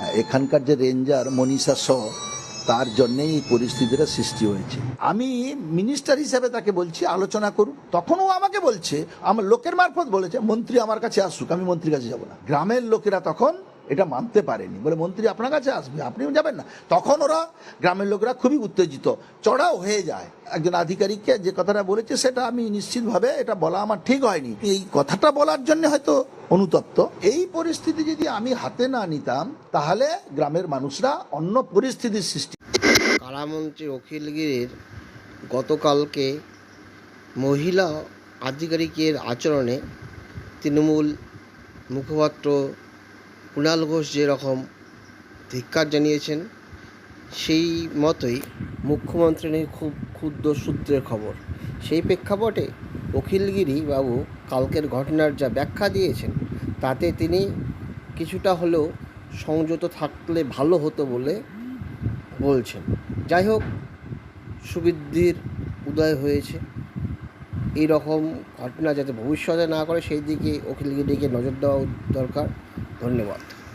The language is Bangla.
এখানকার যে রেঞ্জার মনীষা স, তার জন্যেই এই পরিস্থিতিটা সৃষ্টি হয়েছে। আমি মিনিস্টার হিসেবে তাকে বলছি, আলোচনা করুক তখন ও আমাকে বলছে, আমার লোকের মারফত বলেছে, মন্ত্রী আমার কাছে আসুক, আমি মন্ত্রীর কাছে যাব না। গ্রামের লোকেরা তখন এটা মানতে পারেনি। বলে, মন্ত্রী, আপনার কাছে আসবে, আপনিও যাবেন না। তখন ওরা গ্রামের লোকেরা খুবই উত্তেজিত, চড়াও হয়ে যায়। একজন আধিকারিককে যে কথাটা বলেছে, সেটা আমি নিশ্চিতভাবে এটা বলা আমার ঠিক হয়নি। এই কথাটা বলার জন্য হয়তো অনুতপ্ত। এই পরিস্থিতি যদি আমি হাতে না নিতাম, তাহলে গ্রামের মানুষরা অন্য পরিস্থিতির সৃষ্টি কারামন্ত্রী অখিলগিরির গতকালকে মহিলা আধিকারিকের আচরণে তৃণমূল মুখপাত্র কুণাল ঘোষ যেরকম ধিক্কার জানিয়েছেন, সেই মতোই মুখ্যমন্ত্রী নিয়ে খুব ক্ষুদ্র সূত্রের খবর। সেই প্রেক্ষাপটে অখিলগিরি বাবু কালকের ঘটনার যা ব্যাখ্যা দিয়েছেন, তাতে তিনি কিছুটা হলেও সংযত থাকলে ভালো হতো বলে বলছেন। যাই হোক, সুবৃদ্ধির উদয় হয়েছে। এই রকম ঘটনা যাতে ভবিষ্যতে না করে সেই দিকে অখিলগিরিকে নজর দেওয়া দরকার। ধন্যবাদ।